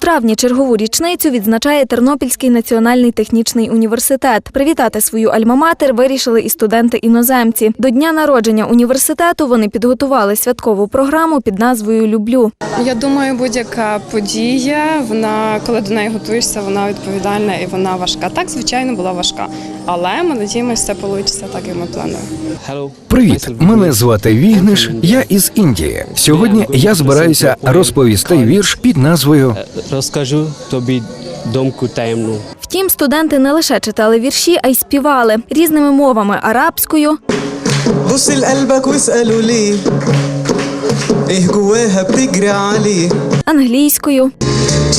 травні чергову річницю відзначає Тернопільський національний технічний університет. Привітати свою альма-матер вирішили і студенти-іноземці. До дня народження університету вони підготували святкову програму під назвою Люблю. Я думаю, будь-яка подія, вона коли до неї готуєшся, вона відповідальна і вона важка. Так, звичайно, була важка. Але ми надіємося, все вийде так, як ми плануємо. Привіт, мене звати Вігнеш. Я із Індії. Сьогодні я збираюся розповісти вірш під назвою розкажу тобі домку таємну. Втім, студенти не лише читали вірші, а й співали різними мовами арабською. Англійською.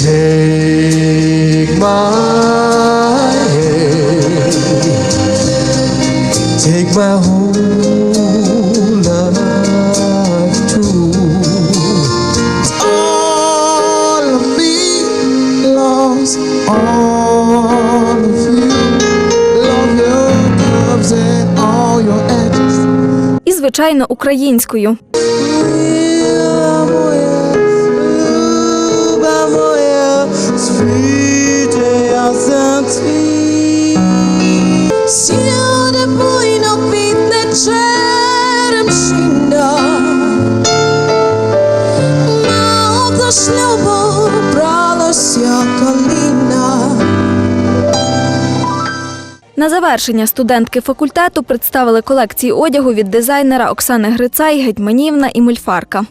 Take my hand, take my home. All of you Love your curves and all your edges і, звичайно, українською. Моя, люба моя, світе ясен твій. Сіяде буйно квітне на око На завершення студентки факультету представили колекції одягу від дизайнера Оксани Грицай, Гетьманівна і Мульфарка.